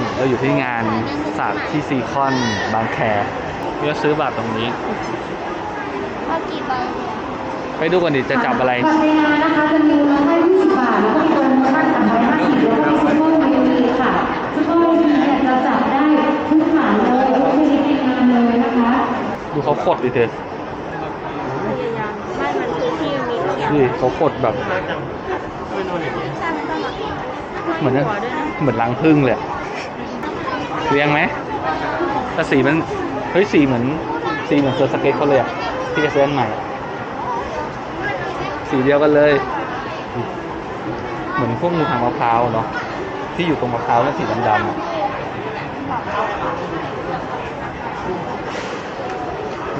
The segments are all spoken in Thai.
นี่เราอยู่ที่งานศาสตร์ที่ซีคอนบางแคเพื่อซื้อบัตรตรงนี้ เอากี่ใบเนี่ยไปดูก่อนดิจะจับอะไร บัตรในงานนะคะจะมีมูลค่า20 บาท แล้วก็มีตัวมูลค่า350แล้วก็มีซุปเปอร์วีวีค่ะซุปเปอร์วีวีเนี่ยจะจับได้ทุกฐานเลยทุกชนิดในงานเลยนะคะดูเขากดดิเธอพยายามไม่มันคือที่มีทุกอย่างดูดิเขากดแบบใช่มันต้องมาเหมือนหัวด้วยนะ เหมือนรังผึ้งเลยอะ เรียงไหมแต่สีมัน เฮ้ย สีเหมือน สีเหมือนเซอร์สเก็ตเขาเลยอะที่จะเส้นใหม่อะสีเดียวกันเลย เหมือนพวกงูหางมะพร้าวเนาะ ที่อยู่ตรงมะพร้าวแล้วสีดำๆอะ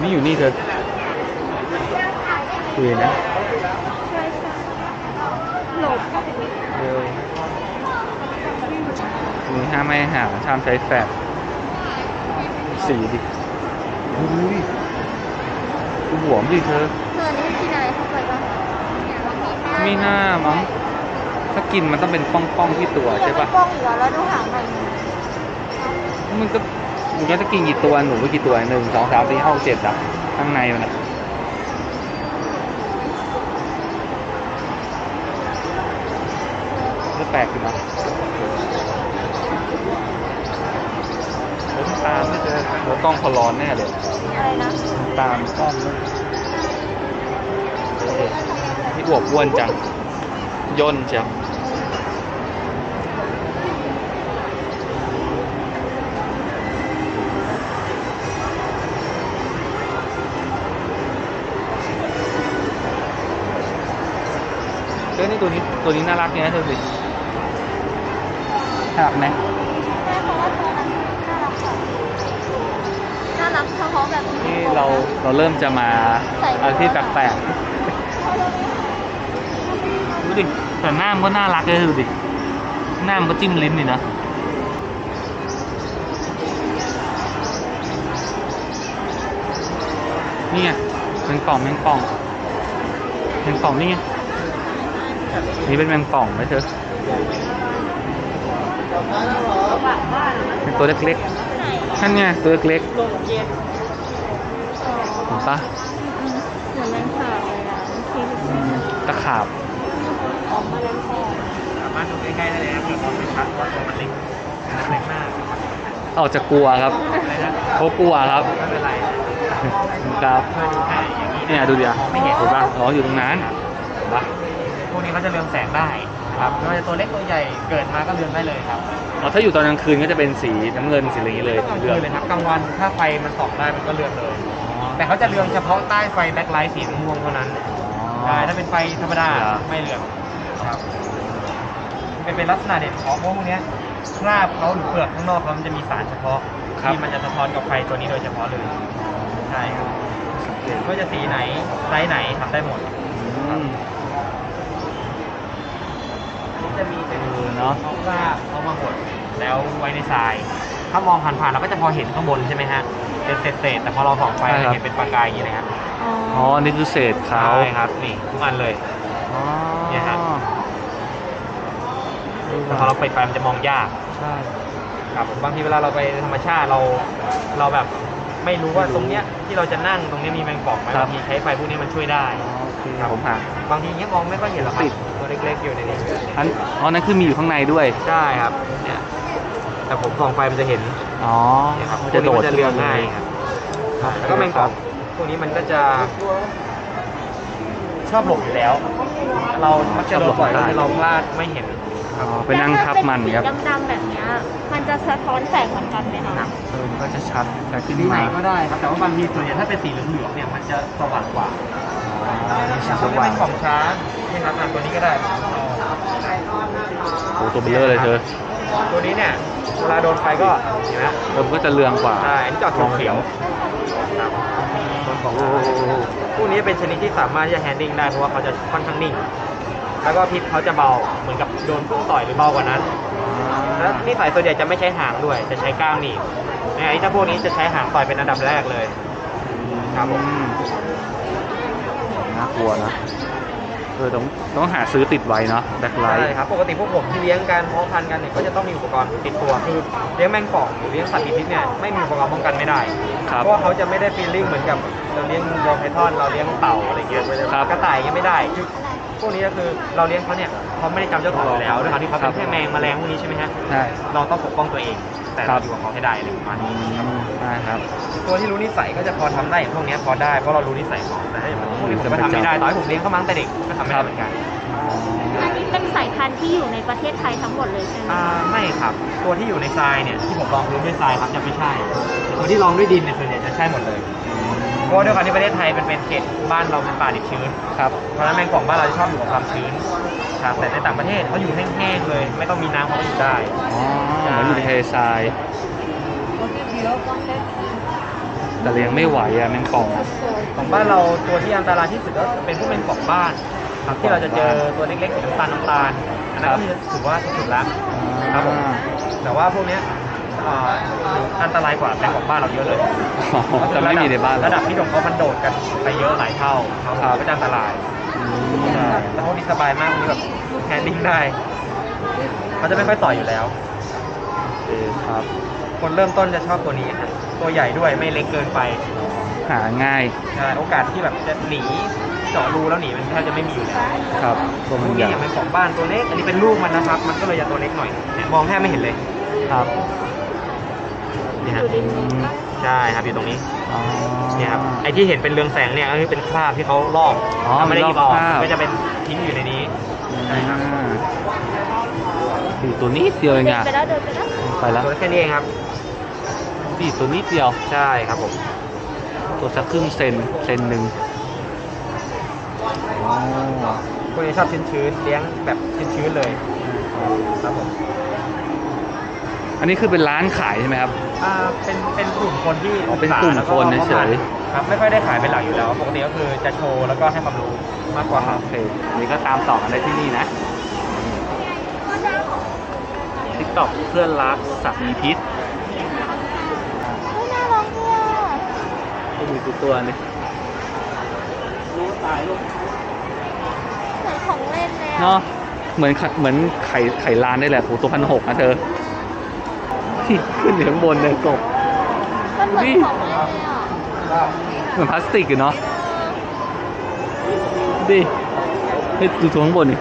นี่อยู่นี่เธอคุยนะใช่ใช่หลบเออ มีห้ามไม่ให้หางห้ามใช้แฟดสีดิอุ้ยดูหัวมนดิเธอเธอนี่กินอะไรเข้าไปบ้างไม่น่ามั้งถ้ากินมันต้องเป็นป้องๆที่ตัวใช่ปะป้องอยู่แล้วแล้วดูหางมันมันก็มันก็จะกินกี่ตัวหนูไปกี่ตัวหนึ่งสองสามสี่ห้าหกเจ็ดอะข้างในมันอะก็แปลกอยู่นะ เฮ้ยมันตามไม่เจอแล้วกล้องเขาร้อนแน่เลย อะไรนะตามกล้องด้วยเออนี่อวบอ้วนจัง ย่นจังเฮ้ยนี่ตัวนี้ตัวนี้น่ารักเนี่ยเธอสิน่ารักไหม ใช่เพราะว่าตัวนั้นน่ารักกว่าน่า รักเฉพาะแบบนี่เราเราเริ่มจะมาอะไรที่แปลกๆดูดิแต่หน้ามันก็น่ารักเลยดูดิหน้ามันก็จิ้มลิ้นนี่นะนี่ไงแมงป่องแมงป่องแมงป่องนี่ไงนี่เป็นแมงป่องไหมเธอเป็นตัวเล็กๆ นั่นไงตัวเล็กๆเห็นปะเหมือนแมงสาบเลยนะที่อืมตะขาบออกมาแมลงสาบสามารถดูใกล้ๆได้เลยนะครับมองไม่ชัดเพราะว่าตัวมันเล็กเล็กมากออกจะกลัวครับอะไรนะเขากลัวครับ ไม่เป็นไรครับ เพื่อดูให้อย่างนี้เนี่ยดูดิอะไม่เห็นเห็นปะอ๋ออยู่ตรงนั้นเห็นปะพวกนี้เขาจะเรืองแสงได้นะ ครับไม่ว่าจะตัวเล็กตัวใหญ่เกิดมาก็เรืองได้เลยครับอ๋อถ้าอยู่ตอนกลางคืนก็จะเป็นสีน้ำเงินสีอะไรอย่างนี้เลยกลางเรืคืองนเลยครับกลางวันถ้าไฟมันส่องได้มันก็เรืองเลย แต่เขาจะเรืองเฉพาะใต้ไฟแบ็คไลท์สีม่วงเท่านั้นใช่ถ้าเป็นไฟธรรมดาไม่เรืองครับเป็นเป็นลักษณะเด่นของพวกเนี้ยคราบเขาหรือเปลือกข้างนอกเขามันจะมีสารเฉพาะที่มันจะสะท้อนกับไฟตัวนี้โดยเฉพาะเลยใช่ครับไม่ว่าจะสีไหนไซส์ไหนทำได้หมดอืม จะมีเป็นเออเนาะเขาว่าเขามาหดแล้วไว้ในทราย ถ้ามองผ่านๆเราก็จะพอเห็นข้างบนใช่ไหมฮะเป็นเศษๆแต่พอเราส่องไปเราเห็นเป็นประกายอย่างนี้เลยครับอ๋ออ๋อ นี่คือเศษเขาใช่ครับนี่ทุกอันเลย อ๋อเนี่ยครับแต่พอเราไปไปมันจะมองยากใช่ ครับบางทีเวลาเราไปธรรมชาติเราเราแบบไม่รู้ว่าตรงเนี้ยที่เราจะนั่งตรงเนี้ยมีแมงป่องไหมบางทีใช้ไฟพวกนี้มันช่วยได้ อ๋ อโอเคผมหา บางทีเนี้ยมองไม่ค่อยเห็นหรอกครับตัวเล็กๆอยู่ในนี้อันอ๋อนั่นคือมีอยู่ข้างในด้วย ใช่ครับเนี่ยแต่ผมส่องไฟมันจะเห็นอ๋อเนี่ยครับมันจะโดดพวกนี้มันจะเรืองง่ายครับครับแล้วก็แมงป่องพวกนี้มันก็จะ ชอบหลบอยู่แล้ว เรามักจะโดนปล่อยเราพลาดไม่เห็นอ๋อไปนั่งทับมันครับแล้วถ้าเป็นสีดำๆแบบเนี้ยมันจะสะท้อนแสงเหมือนกันไหมคะ เออมันก็จะชัดชัดขึ้นสีไหนมา ก็ได้ครับแต่ว่าบางทีส่วนใหญ่ถ้าเป็นสีเหลืองๆเนี่ยมันจะสว่างกว่า อ๋อนี่สีอย่างสตัวนี้ว่าเป็งนของช้างนี่ครับอะตัวนี้ก็ได้โอ้ตัวเบลเลอร์เลยเธอ ตัวนี้เนี่ยเวลาโดนไฟก็เห็นไหมเออมันก็จะเรืองกว่า ใช่อันนี้จะออกเขียวๆครับโดนของช้างพวกนี้เป็นชนิดที่สามารถที่จะแฮนดิ้งได้เพราะว่าเขาจะค่อนข้างนิ่ง แล้วก็พิษเขาจะเบาเหมือนกับโดนพุ่งต่อยหรือเบากว่านั้น แล้วนิสัยส่วนใหญ่จะไม่ใช้หางด้วย จะใช้ก้างหนีบในไอ้เจ้าพวกนี้จะใช้หางต่อยเป็นอันดับแรกเลยครับผมอื น่ากลัวนะเออต้องต้องหาซื้อติดไว้เนาะแบ็คไลใช่ท์ครับ ปกติพวกผมที่เลี้ยงกันเพาะพันธุ์กันเนี่ยก็จะต้องมีอุปกรณ์ติดตัวคือเลี้ยงแมงป่องหรือเลี้ยงสัตว์มีพิษเนี่ยไม่มีอุปกรณ์ป้องกันไม่ได้ ครับ เพราะว่าเขาจะไม่ได้ฟีลลิ่งเหมือนกับเราเลี้ยงวัวไพทอนเราเลี้ยงเต่าอะไรเงี้ยครับ กระต่ายยังไม่ได้คือ พวกนี้ก็คือเราเลี้ยงเขาเนี่ยเขาไม่ได้จำเจ้าของอยู่แล้วด้วยความที่เขาเป็นแค่แมงแมลงพวกนี้ใช่ไหมฮะใช่เราต้องปกป้องตัวเอง แต่ครัเราบอยู่กับเขาให้ได้อะไรประมาณอืนี้มได้ครับตัวที่รู้นิสัยก็จะพอทำได้อย่างพวกเนี้ยพอได้เพราะเรารู้นิสัยเขาแต่ถ้าอย่างพวกนี้ผมก็ทำไม่ได้ต่อให้ผมเลี้ยงเขามาตั้งแต่เด็กก็ทำไม่ได้เหมือนกันอันนี้เป็นสายพันธุ์ที่อยู่ในประเทศไทยทั้งหมดเลยใช่ไหมอ่าไม่ครับ ตัวที่อยู่ในทรายเนี่ยที่ผมลองรู้ด้วยทรายครับจะไม่ใช่ตัวที่ลองด้วยดินเนี่ยส่วนใหญ่จะใช่หมดเลย เพราะว่าด้วยความที่ประเทศไทยเป็นเป็นเขตบ้านเราเป็นป่าดิบชื้น ครับ เพราะฉะนั้นแมงป่องบ้านเราจะชอบอยู่กับความชื้นครับแต่ในต่างประเทศเขาอยู่แห้งๆเลย ไม่ต้องมีน้ำเขาก็อยู่ได้ อ๋อเหมือนอยู่ในทะเลทราย แต่เลี้ยงไม่ไหวอะแมงป่องอะ ของบ้านเราตัวที่อันตรายที่สุดก็เป็นพวกแมงป่องบ้านครับที่เราจะเจอตัวเล็กๆสีน้ำตาลน้ำตาลอันนั้นก็คือถือว่าสุดๆแล้วครับผม แต่ว่าพวกเนี้ยอ่า อันตรายกว่าแมงป่องบ้านเราเยอะเลยอ๋อจะไม่มีในบ้านระดับที่ของเขามันโดดกันไปเยอะหลายเท่าครับครับก็จะอันตรายอืมแต่พวกนี้สบายมากพวกนี้แบบแฮนดิ้งได้เขาจะไม่ค่อยต่อยอยู่แล้วโอเคครับ คนเริ่มต้นจะชอบตัวนี้ฮะตัวใหญ่ด้วยไม่เล็กเกินไป หาง่ายใช่โอกาสที่แบบจะหนีเจาะรูแล้วหนีมันแทบจะไม่มีอยู่แล้วครับตัวพมัวนกใหนี้ญ่อย่างเป็นของบ้านตัวเล็กอันนี้เป็นลูกมันนะครับ มันก็เลยจะตัวเล็กหน่อยเนี่ยมองแทบไม่เห็นเลยครับ นี่อฮะยู่ดินอืมใช่ครับอยู่ตรงนี้อ๋อ เนี่ยครับไอ้ที่เห็นเป็นเรืองแสงเนี่ยก็คือเป็นคราบที่เขาลอกอ๋อเขาไม่ได้หยิบออกลอกคราบ ก็จะเป็นทิ้งอยู่ในนี้ ใช่ครับอ่าสี่ตัวนี้เดียวเองเดินอะไปแล้วเดินไปแล้วไปแล้วตัวแค่นี้เองครับ สี่ตัวนี้เดียว ใช่ครับผมตัวสักครึ่งเซนเซนหนึ่งอ๋อพวกนี้ชอบชื้นๆเลี้ยงแบบชื้นๆเลยครับผม อันนี้คือเป็นร้านขายใช่ไหมครับ อ่าเป็นเป็นกลุ่มคนที่อ๋อเป็นกลุ่มคนเฉยๆครับไม่ค่อยได้ขายเป็นหลักอยู่แล้วปกติก็คือจะโชว์แล้วก็ให้ความรู้มากกว่าครับ โอเคอันนี้ก็ตามต่อกันได้ที่นี่นะทิกตอกเพื่อนรักสัตว์มีพิษเฮ้ยน่ารักเนี่ยก็มีตัวตัวนี่เหมือนของเล่นเลยอะเนาะเหมือนไข่เหมือนไข่ไข่ลานได้แหละโหตัวพันหกนะเธอที่ ขึ้นอยู่ข้างบนเลยกบมันเหมือนของเล่นเลยอะเหมือนพลาสติกอยู่เนาะดิเฮ้ยดูตัวข้างบนนี่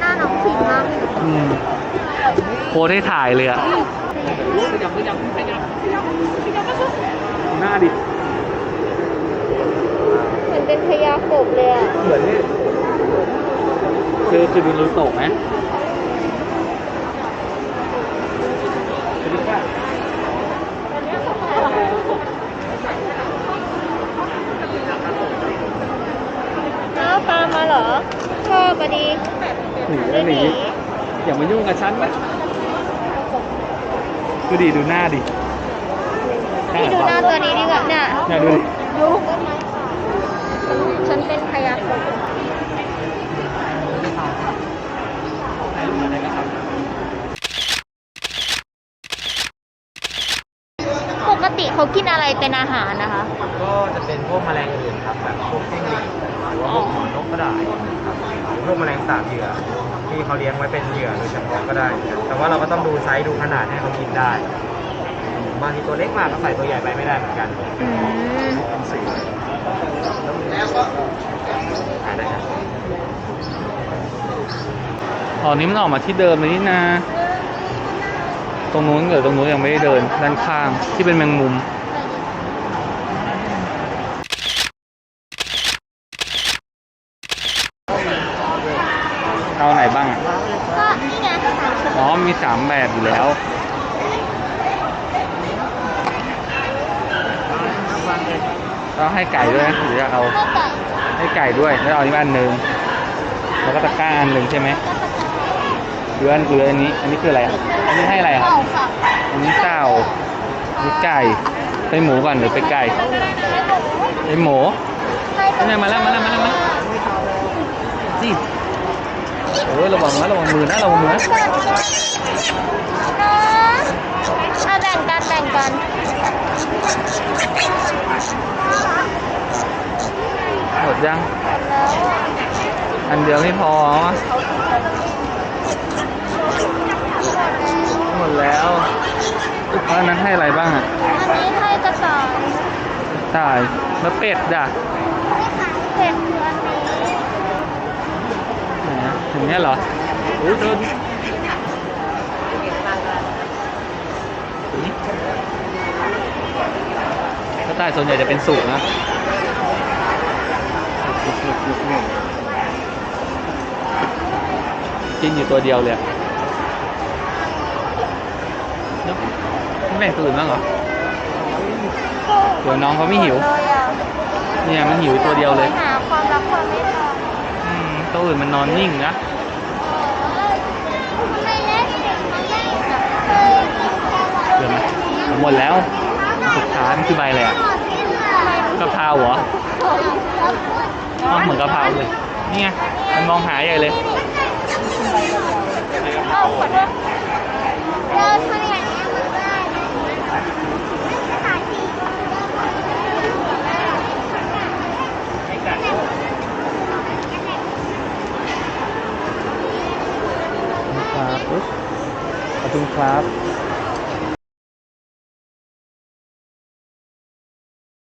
หน้าน้องผิงมากอืมโพสให้ถ่ายเลยอะหน้าดิเหมือนเป็นพญากบเลยอะเหมือนนี่คือคือดูรูโตะไหมน้าปลามาเห รอชอบปะดีหนีหรืแล้อวหหนีนีอย่ามายุ่งกับฉันนะดูดิดูหน้าดิพี่ดูหน้าตัวนี้ดีกว่าเนี่ยเนี่ยดูดิยุกฉันเป็นพญากบ กติเขากินอะไรเป็นอาหารนะคะ ก็จะเป็นพวกแมลงอื่นครับแบบพวกจิ้งหรีดหรือว่าพวกหนอนนกก็ได้ครับหรือพวกแมลงสาบเหยื่อที่เขาเลี้ยงไว้เป็นเหยื่อโดยเฉพาะก็ได้ แต่ว่าเราก็ต้องดูไซส์ดูขนาดให้เขากินได้บางทีตัวเล็กมากก็ใส่ตัวใหญ่ไปไม่ได้เหมือนกันอืมขายได้ครับตอนนี้มันออกมาที่เดิมเลยนี่นะ ตรงนู้นเดี๋ยวตรงนู้นยังไม่ได้เดินด้านข้างที่เป็นแมงมุมเอาไหนบ้างอะก็นี่ไงสามชุดอ๋อมีสามแบบอยู่แล้วเราให้ไก่ด้วยนะหรือจะเอาแม่ไก่ให้ไก่ด้วยแล้วเอาอันนี้มาอันหนึ่งแล้วก็ตะกร้าอันหนึ่งใช่ไหม หรืออันหรืออันนี้ อันนี้คืออะไรอะอันนี้ให้อะไรครับเต่าค่ะอันนี้เต่าอันนี้ไก่ ไปหมูก่อนหรือไปไก่ ไปหมูเนี่ยมาแล้วมาแล้วมาแล้วมาแล้วสิโอ้ยระวังนะระวังมือนะระวังมือนะเกิดนะอะแบ่งกันแบ่งกันหมดยังหมดแล้วอะอันเดียวไม่พอ หมดแล้วแล้วอันนั้นให้อะไรบ้างอะอันนี้ให้กระต่ายตายแล้วเป็ดอะเป็ดคืออันนี้ไหนอะถึงเนี้ยเหรอโอ้ยโดนนี่กระต่ายส่วนใหญ่จะเป็นสูงนะ กินอยู่ตัวเดียวเลยเนอะไม่แบ่งตัวอื่นบ้างเหรอเดี๋ยวน้องเขาไม่หิว เนี่ยมันหิวตัวเดียวเลยหาความรักความเมตตาอืมตัวอื่นมันนอนนิ่งนะเดี๋ยวนะหมดแล้วสุดท้ายมันคือใบอะไรอะกะเพราเหรออ๋อเหมือนกะเพราเลย นี่ไง มันมองหาใหญ่เลย เอาข